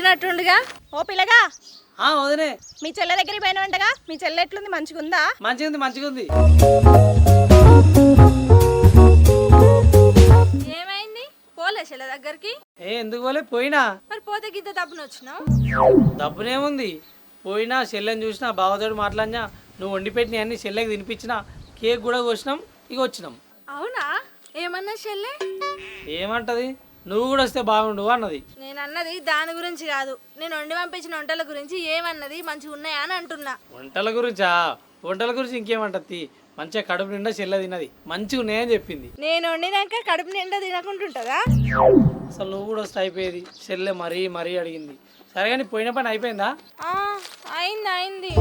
వచ్చినట్టుండిగా? ఓ పిల్లగా ఆ వదినే. మీ చెల్లె దగ్గరికి పోయిన వంటగా మీ చెల్లె ఎట్లుంది? మంచిగా ఉందా మంచిగా ఉంది మంచిగా ఉంది ఏమైంది? పోలే చెల్ల దగ్గరికి? ఏ ఎందుకు పోలే? పోయినా. మరి పోతే గిద్ద తప్పున వచ్చినావు? డబ్బునేముంది పోయినా చెల్లెని చూసినా బావతోడు మాట్లాడినా నువ్వు వండి పెట్టిన అన్ని చెల్లెకి తినిపించిన కేక్ కూడా కోసినాం ఇక వచ్చినాం. అవునా? ఏమన్నా చెల్లె? ఏమంటది? నువ్వు కూడా వస్తే బాగుండు అన్నది. నేను అన్నది దాని గురించి కాదు. నేను వండి పంపించిన వంటల గురించి ఏమన్నది మంచిగా ఉన్నాయా అని అంటున్నా. వంటల గురించా? వంటల గురించి ఇంకేమంటది మంచిగా కడుపు నిండా చెల్లె తిన్నది. మంచిగా ఉన్నాయని చెప్పింది. నేను వండినాక కడుపు నిండా తినకుంటుంటుందా? అసలు నువ్వు కూడా వస్తే అయిపోయేది. చెల్లె మరీ మరీ అడిగింది. సరే కానీ పోయిన పని అయిపోయిందా? ఆ, అయింది అయింది.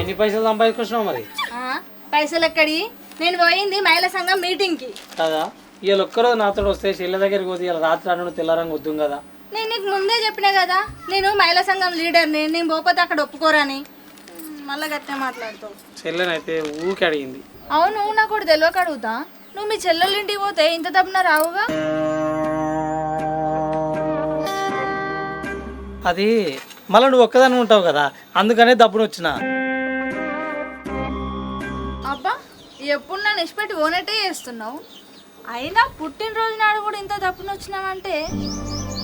ఎన్ని పైసలు సంపాదించుకొచ్చినావు మరి? ఆ, పైసలు ఎక్కడి? నేను పోయింది మహిళా సంఘం మీటింగ్కి. కదా? ఇవాళ ఒక్కరోజు నాతో వస్తే చెల్లె దగ్గరికి పోతే ఇలా రాత్రి అన్ను తెల్లారంగా వద్దు కదా. నేను నీకు ముందే చెప్పినా కదా నేను మహిళా సంఘం లీడర్ని నేను పోతే అక్కడ ఒప్పుకోరని. మళ్ళా గట్టే మాట్లాడుతావు. చెల్లెనైతే ఊకి అడిగింది. అవును నాకు కూడా తెలియక అడుగుతా. నువ్వు మీ చెల్లెళ్ళ ఇంటికి పోతే ఇంత తప్పున రావుగా? అది మళ్ళీ నువ్వు ఒక్కదాని ఉంటావు కదా అందుకనే దప్పును వచ్చిన. అబ్బా ఎప్పుడు నన్ను ఇష్టపెట్టి ఓనట్టే చేస్తున్నావు? అయినా పుట్టినరోజు నాడు కూడా ఇంత తప్పున వచ్చినావంటే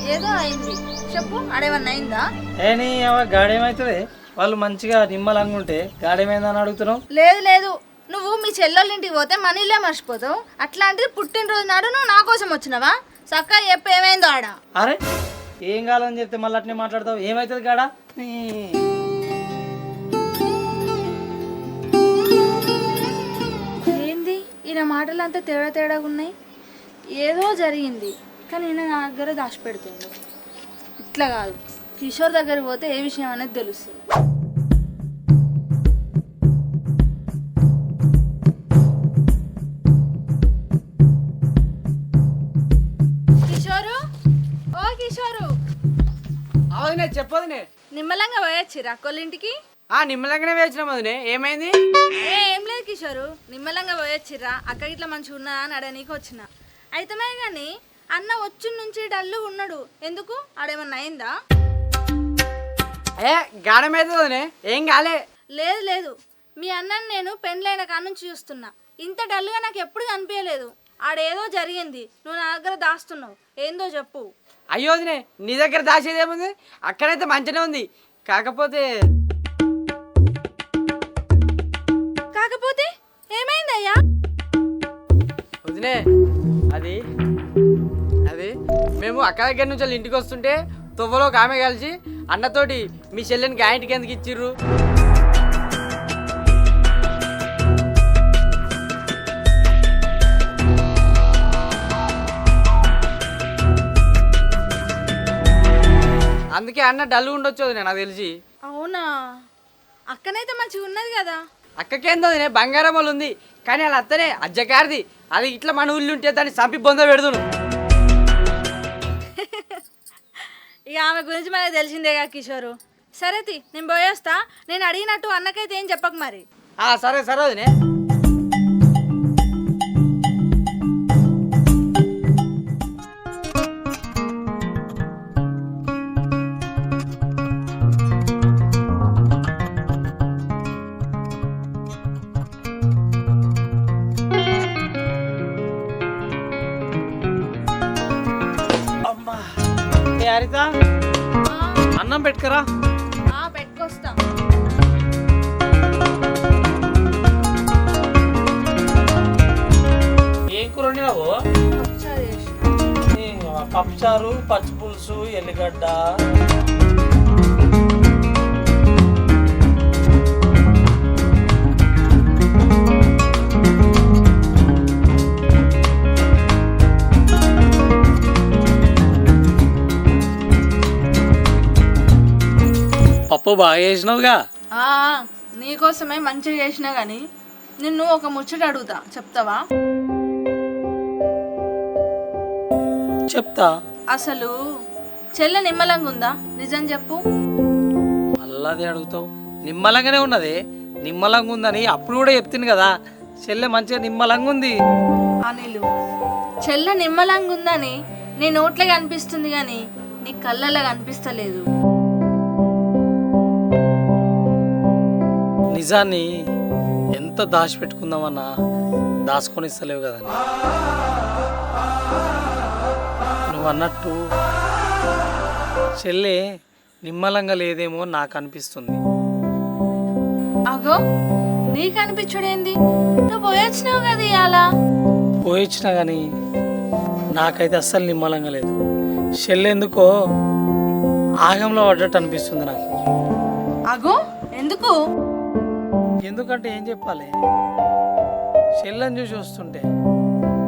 ఏదో అయింది. చెప్పు అడేమన్నా అయిందా? ఏ నీ గాడేమవుతుంది వాళ్ళు మంచిగా నిమ్మలంగా ఉంటే గాడేమైందని అడుగుతున్నావు? లేదు లేదు. నువ్వు మీ చెల్లెళ్ళ ఇంటికి పోతే మనీలే మర్చిపోతావు. అట్లాంటిది పుట్టినరోజు నాడు నువ్వు నా కోసం వచ్చినావా? చక్కగా చెప్పు ఏమైందో ఆడ. అరే ఏం కావాలని చెప్తే మళ్ళీ అట్నే మాట్లాడతావు? ఏమవుతుంది గాడా? నీ- ఈయన మాటలు అంతా తేడా తేడాగా ఉన్నాయి. ఏదో జరిగింది. కానీ ఈయన నా దగ్గర దాచిపెడుతుండు. ఇట్లా కాదు. కిషోర్ దగ్గర పోతే ఏ విషయం అనేది తెలుస్తుంది కిషోరు? ఓ కిషోరు. అవునే చెప్పదునే. నిమ్మలంగా పోయొచ్చిరా అక్కోళ్ళింటికి ఆ నిమ్మలంగానే వేసినాం అదినే ఏమైంది? ఏ, ఏం లేదు కిషోరు. నిమ్మలంగా పోయొచ్చిర్రా. అక్క ఇట్లా మంచిగా ఉన్నా అని అడగనీకి వచ్చిన. అయితమే కానీ అన్న వచ్చి నుంచి డల్లు ఉన్నాడు. ఎందుకు? ఆడేమన్నా అయిందా? ఏ గాఢమైంది వదినే ఏం కాలే లేదు లేదు. మీ అన్నని నేను పెళ్ళైన కాడ నుంచి చూస్తున్నా. ఇంత డల్గా నాకు ఎప్పుడు కనిపించలేదు ఆడేదో జరిగింది. నువ్వు నా దగ్గర దాస్తున్నావు. ఏందో చెప్పు. అయ్యో వదినే నీ దగ్గర దాచేది ఏముంది? అక్కడైతే మంచిగానే ఉంది. కాకపోతే ఏమైందయ్యా వదినే అది అది మేము అక్క దగ్గర నుంచి వాళ్ళ ఇంటికి వస్తుంటే తువ్వలో ఒక ఆమె కలిసి అన్నతోటి మీ చెల్లెని గాయింటికి ఎందుకు ఇచ్చిర్రు. అందుకే అన్న డల్ ఉండొచ్చు నాకు తెలిసి. అవునా? అక్కనైతే మంచిగా ఉన్నది కదా. అక్కకేందో బంగారం వాళ్ళు ఉంది. కానీ వాళ్ళ అత్తనే అజ్జకారిది అది ఇట్లా మన ఊళ్ళు ఉంటే దాన్ని చంపి బొంద పెడుదును ఇక ఆమె గురించి మనకు తెలిసిందేగా కిషోరు? సరే తి నేను పోయేస్తా. నేను అడిగినట్టు అన్నకైతే ఏం చెప్పకు మరి? ఆ, సరే సరే వదినే. హరిత అన్నం పెట్టుకరా. పెట్టుకొస్తా. ఏం కూర వండినావు? పప్పుచారు పచ్చి పులుసు ఎల్లిగడ్డ. పప్పు బాగా చేసినావుగా? నీకోసమే మంచిగా చేసినా కానీ నిన్ను ఒక ముచ్చట అడుగుతా చెప్తావా? చెప్తా. అసలు చెల్లె నిమ్మలంగా ఉందా? నిజం చెప్పు. మళ్ళీ అడుగుతావు. నిమ్మలంగానే ఉన్నది. నిమ్మలంగా ఉందని అప్పుడు కూడా చెప్తుంది కదా. చెల్లె మంచిగా నిమ్మలంగా ఉంది. అనిలు చెల్ల నిమ్మలంగా ఉందని నీ నోట్లో కనిపిస్తుంది కానీ నీ కళ్ళలో కనిపిస్తలేదు. నిజాన్ని ఎంత దాచిపెట్టుకుందామన్నా దాచుకొని ఇస్తలేవు కదండి నువ్వు అన్నట్టు చెల్లె నిమ్మలంగా లేదేమో నాకు అనిపిస్తుంది. అగో నీకు అనిపించుడేంది? నువ్వు పోయొచ్చినావు కదా ఇవాళ పోయిచ్చినా కానీ నాకైతే అస్సలు నిమ్మలంగా లేదు. చెల్లె ఎందుకో ఆగంలో పడ్డట్టు అనిపిస్తుంది నాకు. అగో ఎందుకు? ఎందుకంటే ఏం చెప్పాలి? చెల్లెని చూసి వస్తుంటే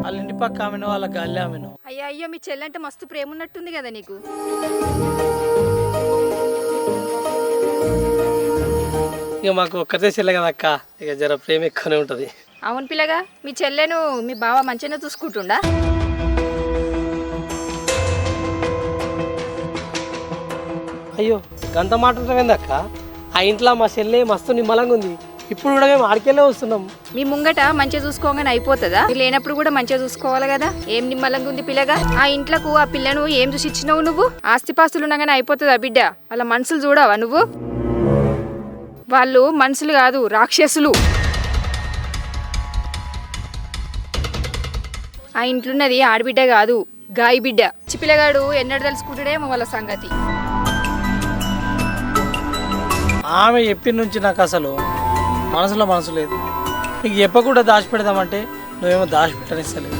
వాళ్ళ ఇంటి పక్క ఆమెను వాళ్ళ గల్లి ఆమెను. అయ్యో అయ్యో మీ చెల్లంటే మస్తు ప్రేమ ఉన్నట్టుంది కదా నీకు. ఇక మాకు ఒక్కతే చెల్లె కదా అక్క. ఇక జర ప్రేమ ఎక్కువనే ఉంటుంది. అవును పిల్లగా మీ చెల్లెను మీ బావ మంచిగా చూసుకుంటుండా? అయ్యో గంత మాట్లాడమేంది అక్క? ఆ ఇంట్లో మా చెల్లె మస్తు నిమ్మలంగా ఉంది. ఇప్పుడు కూడా మేము ఆడికెళ్ళే వస్తున్నాం. మీ ముంగట మంచిగా చూసుకోగానే అయిపోతుందా? మీరు లేనప్పుడు కూడా మంచిగా చూసుకోవాలి కదా? ఏం నిమ్మలంగా ఉంది పిల్లగా? ఆ ఇంట్లకు ఆ పిల్లను ఏం చూసి ఇచ్చినావు నువ్వు? ఆస్తిపాస్తులు ఉండగానే అయిపోతుందా బిడ్డ? వాళ్ళ మనసులు చూడవా నువ్వు? వాళ్ళు మనుషులు కాదు రాక్షసులు. ఆ ఇంట్లున్నది ఆడబిడ్డ కాదు గాయి బిడ్డ. చిపిల్లగాడు ఎన్నడు తెలుసుకుంటాడేమో వాళ్ళ సంగతి. ఆమె చెప్పిన నుంచి నాకు అసలు మనసులో మనసు లేదు. నీకు చెప్పకుండా దాచిపెడదామంటే నువ్వేమో దాచిపెట్టనిస్తలేదు.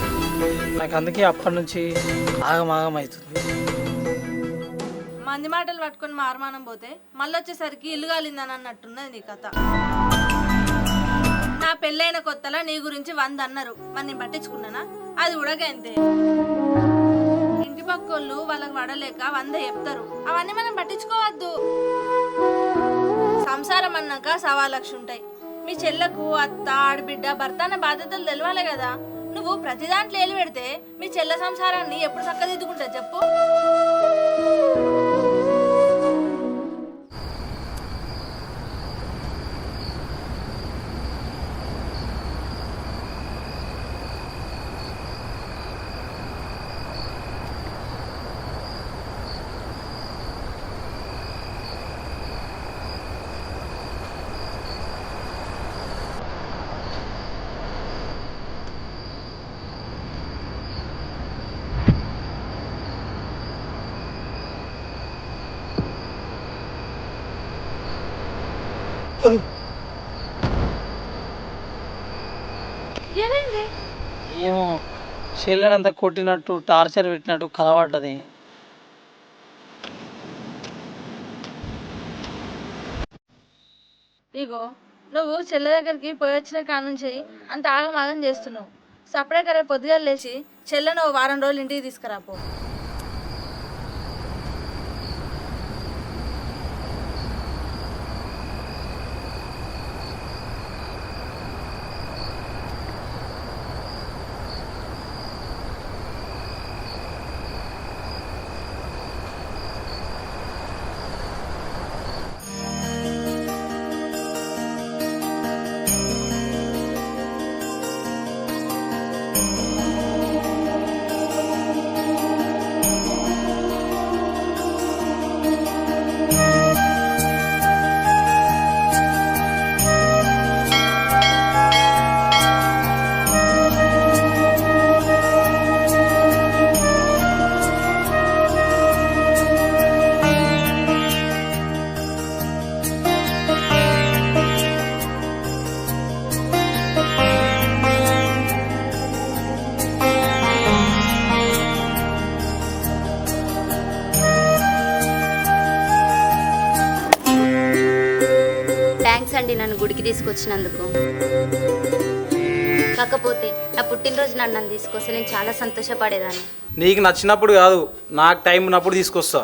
నాకు అందుకే అప్పటి నుంచి ఆగమాగం అవుతుంది. మంది మాటలు పట్టుకొని మారమానం పోతే మళ్ళీ వచ్చేసరికి ఇల్లు కాలిందని అన్నట్టున్నది నీ కథ. నా పెళ్ళైన కొత్తలో నీ గురించి వంద అన్నారు. మరి నేను పట్టించుకున్నానా? అది కూడా ఇంటి పక్కోళ్ళు వాళ్ళకి పడలేక వంద చెప్తారు. అవన్నీ మనం పట్టించుకోవద్దు. సంసారం అన్నాక సవా లక్ష ఉంటాయి. మీ చెల్లకు అత్త ఆడబిడ్డ భర్త అన్న బాధ్యతలు తెలవాలి కదా. నువ్వు ప్రతి దాంట్లో ఏలు పెడితే మీ చెల్ల సంసారాన్ని ఎప్పుడు చక్కదిద్దుకుంటా చెప్పు. ఏమైంది? ఏమో చెల్లెనంతా కొట్టినట్టు టార్చర్ పెట్టినట్టు కలవడ్డది. ఇగో నువ్వు చెల్ల దగ్గరికి పోయి వచ్చిన కాడ నుంచి అంత ఆగమాగం చేస్తున్నావు. సపరేట్ రేపు పొద్దుగా లేచి చెల్లను ఓ వారం రోజులు ఇంటికి తీసుకురాపో తీసుకొచ్చినందుకు. కాకపోతే నా పుట్టినరోజు నన్ను నన్ను తీసుకొస్తే నేను చాలా సంతోషపడేదాన్ని. నీకు నచ్చినప్పుడు కాదు నాకు టైం ఉన్నప్పుడు తీసుకొస్తా.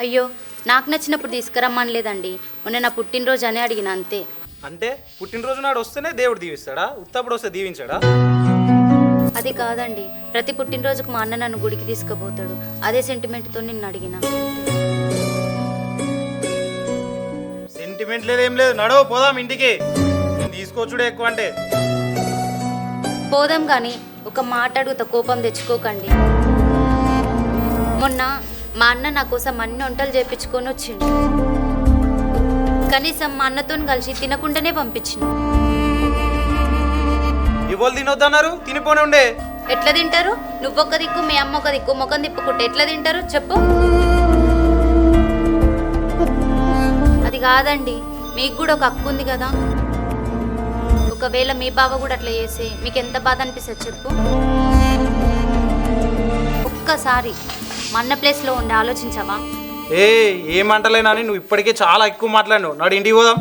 అయ్యో నాకు నచ్చినప్పుడు తీసుకురమ్మనలేదండి. మొన్న నా పుట్టినరోజు అని అడిగిన అంతే. అంటే పుట్టినరోజు నాడు వస్తేనే దేవుడు దీవిస్తాడా? ఉత్తప్పుడు వస్తే దీవించాడా? అది కాదండి. ప్రతి పుట్టినరోజుకు మా అన్న నన్ను గుడికి తీసుకుపోతాడు. అదే సెంటిమెంట్తో నిన్ను అడిగిన. సెంటిమెంట్ లేదు ఏం లేదు. నడవ పోదాం ఇంటికి. నేను తీసుకోవచ్చుడే ఎక్కువ అంటే. పోదాం కానీ ఒక మాట అడుగుతా కోపం తెచ్చుకోకండి. మొన్న మా అన్న నా కోసం అన్ని వంటలు చేపించుకొని వచ్చిండు. కనీసం మా అన్నతో కలిసి తినకుండానే పంపించిన ఇవాళ తినొద్దన్నారు తినిపోనే ఉండే ఎట్లా తింటారు? నువ్వొక దిక్కు మీ అమ్మ ఒక దిక్కు ముఖం తిప్పుకుంటే ఎట్లా తింటారు? చెప్పు. కాదండి మీకు కూడా ఒక హక్కు ఉంది కదా? ఒకవేళ మీ బావ కూడా అట్లా చేసి మీకు ఎంత బాధ అనిపిస్తుంది చెప్పు? ఒక్కసారి మా ప్లేస్లో ఉండి ఆలోచించావా? ఏ ఏమంటలేనని నువ్వు ఇప్పటికే చాలా ఎక్కువ మాట్లాడినావు. నాడు ఇంటికి పోదాం.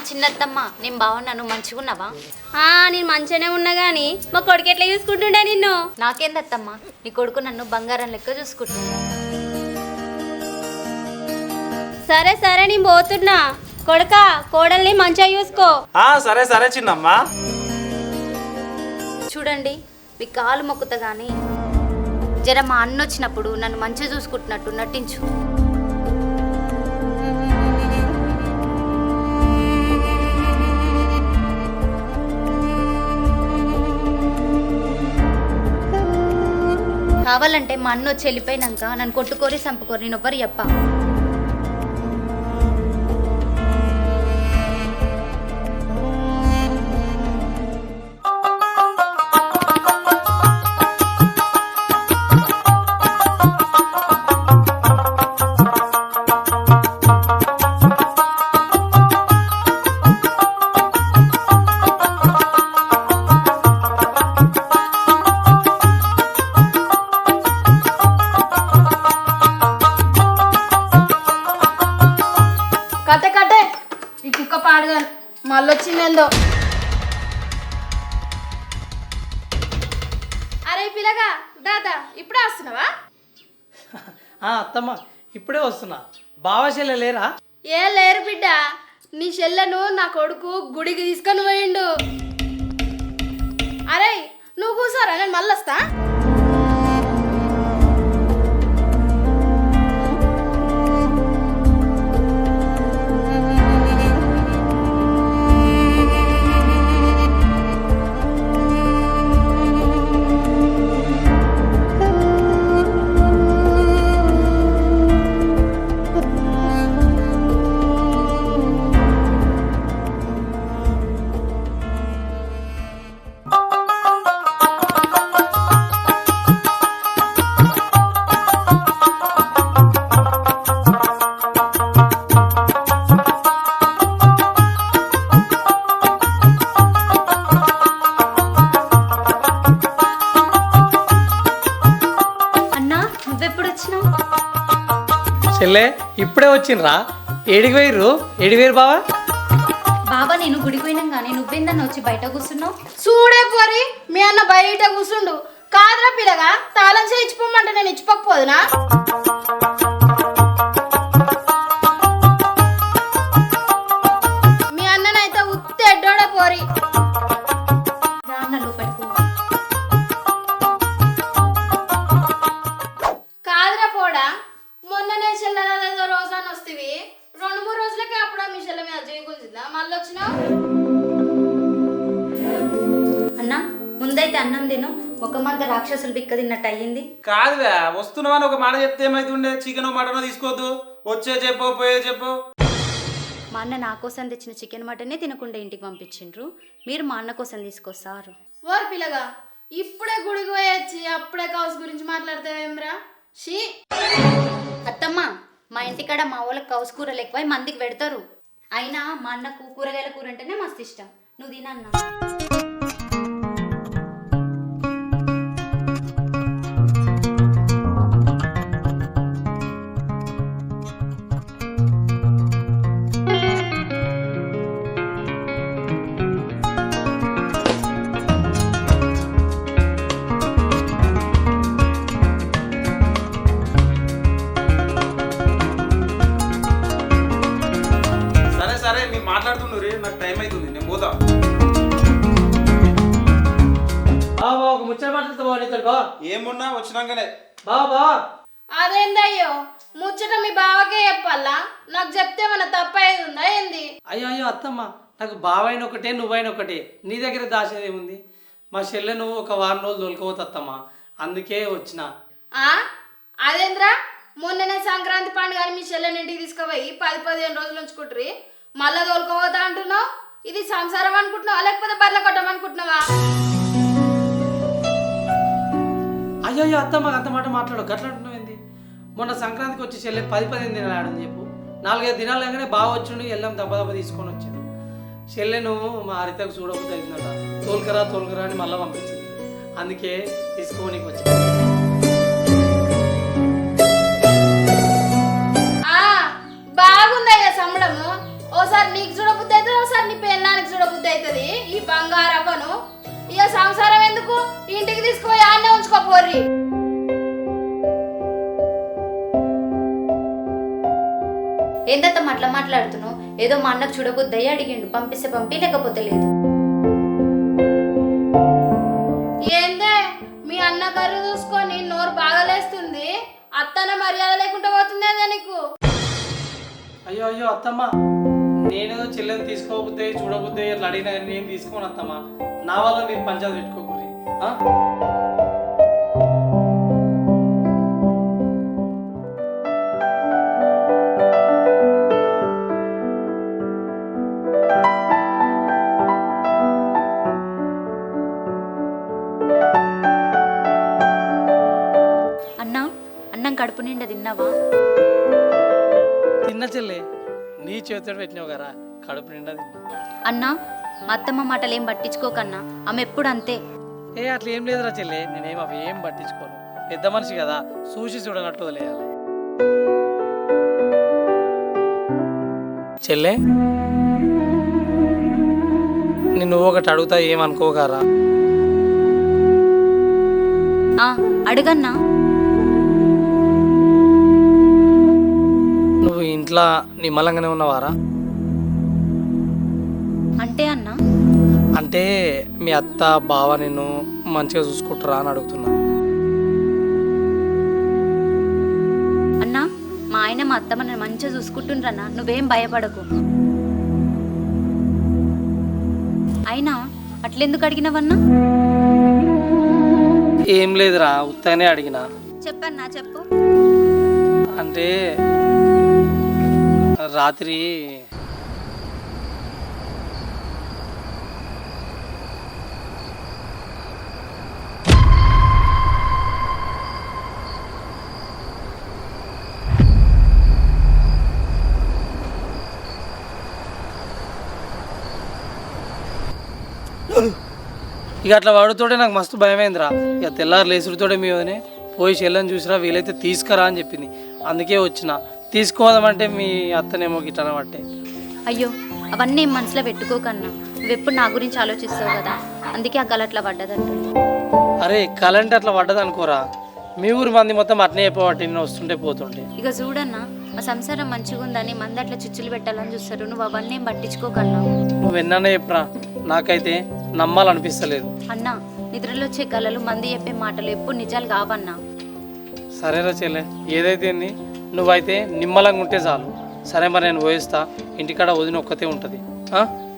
చిన్నత్తమ్మ నేను బాగున్నాను మంచిగా ఉన్నావా ఆ నేను మంచిగానే ఉన్నా గానీ మా కొడుకు ఎట్లా చూసుకుంటుండే నిన్ను? నాకేందత్తమ్మ నీ కొడుకు నన్ను బంగారం లెక్క చూసుకుంటున్నా సరే సరే నేను పోతున్నా. కొడుక కోడల్ని మంచిగా చూసుకో. ఆ సరే సరే చిన్నమ్మా. చూడండి మీ కాలు మొక్కుతా కానీ జర మా అన్న వచ్చినప్పుడు నన్ను మంచిగా చూసుకుంటున్నట్టు నటించు. కావాలంటే మా అన్న వచ్చి వెళ్ళిపోయినాక నన్ను కొట్టుకోరి చంపుకోరి నేను ఎవ్వరు చెప్పా. ఇప్పుడే వస్తున్నా. బావాశల్య లేరా? ఏ లేరు బిడ్డ. నీ చెల్లెను నా కొడుకు గుడికి తీసుకొని పోయిండు. అరే నువ్వు కూసారా నేను మళ్ళొస్తా. వచ్చిండ్రా? ఏడికి వేయరు ఏడి వేరు బావా? బాబా నేను గుడికి పోయినాం కానీ నువ్వేందన్న వచ్చి బయట కూర్చున్నావు? చూడే పోరి మీ అన్న బయట కూర్చుండు. కాదురా పిల్లగా తాళం చేయి నేను ఇచ్చిపోకపోదునా? బిక్క తిన్నట్టు అయ్యింది? కాదువా వస్తున్నావని ఒక మాట చెప్తే ఏమైతుండే? చికెన్ మటన్ తీసుకోవద్దు వచ్చే చెప్పు పోయే చెప్పు. మా అన్న నా కోసం తెచ్చిన చికెన్ మటనే తినకుండా ఇంటికి పంపించిండ్రు. మీరు మా అన్న కోసం తీసుకొస్తారు. ఓర్ పిల్లగా ఇప్పుడే గుడికి పోయొచ్చి అప్పుడే కౌస్ గురించి మాట్లాడతావేమ్రా షీ! అత్తమ్మ మా ఇంటికాడ మా వాళ్ళకి కౌసు కూరలు ఎక్కువ మందికి పెడతారు. అయినా మా అన్నకు కూరగాయల కూర అంటేనే మస్తు ఇష్టం. నువ్వు తినన్నా? మీరు మాట్లాడుతున్నారు నాకు టైం అవుతుంది నేను పోతా. బావా ఒక ముచ్చట మాట్లాడుతా బావ నీతో బావా ఏమున్నా వచ్చినాకనే. బావా బావా. అదేందయ్యో ముచ్చట మీ బావకే చెప్పాలా? నాకు చెప్తే మన తప్పేది ఉందా ఏంది? అయ్యో అయ్యో అత్తమ్మ నాకు బావైన ఒకటే నువ్వైన ఒకటే. నీ దగ్గర దాచేది ఏముంది? మా చెల్లె నువ్వు ఒక వారం రోజులు దొలకపోతే అత్తమ్మ. అందుకే వచ్చిన. ఆ? అదేంద్రా? మొన్ననే సంక్రాంతి పండుగ అని మీ చెల్లెని ఇంటికి తీసుకుపోయి పది పదిహేను రోజులు ఉంచుకుంటారు మళ్ళా తోలుకోపోతా అంటున్నావు? ఇది సంసారం అనుకుంటున్నావా? లేకపోతే బర్ల కొట్టం అనుకుంటున్నావా? అయ్యో అయ్యో అత్తమ్మ అంత మాట మాట్లాడు గట్ల అంటున్నావు ఏంది? మొన్న సంక్రాంతికి వచ్చి చెల్లె పది పదిహేను దినాలు ఆడని చెప్పు. నాలుగైదు దినాలు కాగానే బాగా వచ్చిండు వెళ్ళాం దెబ్బ దెబ్బ తీసుకొని వచ్చిండు. చెల్లెను మా హరితకు చూడకపోతే తోలుకరా తోలుకరా అని మళ్ళీ పంపించింది. అందుకే తీసుకోనికి వచ్చింది. ఆ బాగుందయ్యా సంబడము. ఓసారి నీకు చూడబుద్ధి అవుతుంది ఓసారి నీ పెళ్ళానికి చూడబుద్ధి అవుతుంది. ఈ బంగారవ్వను. ఇక సంసారం ఎందుకు? ఇంటికి తీసుకుపోయి ఆడనే ఉంచుకోపోర్రి ఏందత్తమ్మ అట్లా మాట్లాడుతున్నావు? ఏదో మా అన్నకు చూడబుద్దయ్యి అడిగిండు పంపిస్తే పంపి లేకపోతే లేదు. ఏందే? మీ అన్న కర్రు చూసుకొని నోరు బాగలేస్తుంది. అత్తన మర్యాద లేకుండా పోతుందేందా నీకు? అయ్యో అయ్యో అత్తమ్మ. నేనేదో చెల్లెని తీసుకోబుద్దే చూడబుద్దే అట్లా అడిగినా నేను తీసుకోను అత్తమ్మ. నా వల్ల మీరు పంచాయతీ పెట్టుకోకూరి ఆ? అన్నా అన్నం కడుపు నిండా తిన్నావా? తిన్న చెల్లె. నీ చేతితో పెట్టినావు కదా కడుపు నిండా అన్నా మా అత్తమ్మ మాటలు ఏం పట్టించుకోకన్నా ఆమె ఎప్పుడు అంతే. ఏ అట్లా ఏం లేదురా చెల్లె నేనేం అవి ఏం పట్టించుకోను. పెద్ద మనిషి కదా చూసి చూడనట్టు వదిలేయాలి. చెల్లె నేను ఒకటి అడుగుతా ఏమనుకోగారా? అడగన్నా. ఇంట్లో నిమ్మలంగానే ఉన్నవారా? అంటే అన్నా? అంటే మీ అత్త బావ నిన్ను మంచిగా చూసుకుంటారా అని అడుగుతున్నా. అన్నా మా ఆయన మా అత్తమ్మ నన్ను మంచిగా చూసుకుంటుండ్రన్నా నువ్వేం భయపడకు. అయినా అట్లెందుకు అడిగినవన్నా? ఏం లేదురా ఉత్తగానే అడిగినా. చెప్పన్నా చెప్పు. అంటే రాత్రి ఇక అట్లా వాడుతోటే నాకు మస్తు భయమైందిరా. ఇక తెల్లారు లేసుడితోటే మీ వదినే పోయి చెల్లని చూసిరా వీలైతే తీసుకురా అని చెప్పింది. అందుకే వచ్చిన. తీసుకోదామంటే మీ అత్తనేమో గిట్టనబట్టే అయ్యో అవన్నీ మనసులో పెట్టుకోకన్నా నువ్వెప్పుడు నా గురించి ఆలోచిస్తావు కదా? అందుకే ఆ గలట్లా పడ్డదంటుంది అరే కలంటే అట్లా పడ్డది అనుకోరా మీ ఊరి మంది మొత్తం అట్నే నేను వస్తుంటే పోతుంటే. ఇక చూడన్నా మా సంసారం మంచిగా ఉందని మంది అట్లా చిచ్చులు పెట్టాలని చూస్తారు. నువ్వు అవన్నీ పట్టించుకోకన్నా నువ్వు ఎన్నన్నా చెప్పరా నాకైతే నమ్మాలనిపిస్తలేదు. అన్నా నిద్రలో వచ్చే కళలు మంది చెప్పే మాటలు ఎప్పుడు నిజాలు కావన్నా. సరేరా చెల్లె ఏదైతే ఏంది, నువ్వైతే నిమ్మలంగా ఉంటే చాలు. సరే మరి నేను పోయిస్తా. ఇంటికాడ వదిన ఒక్కతే ఉంటుంది.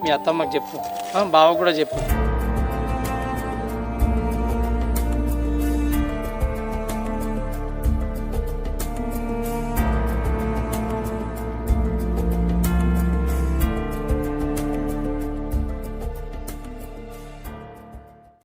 మీ అత్తమ్మకి చెప్పు. బావ కూడా చెప్పు.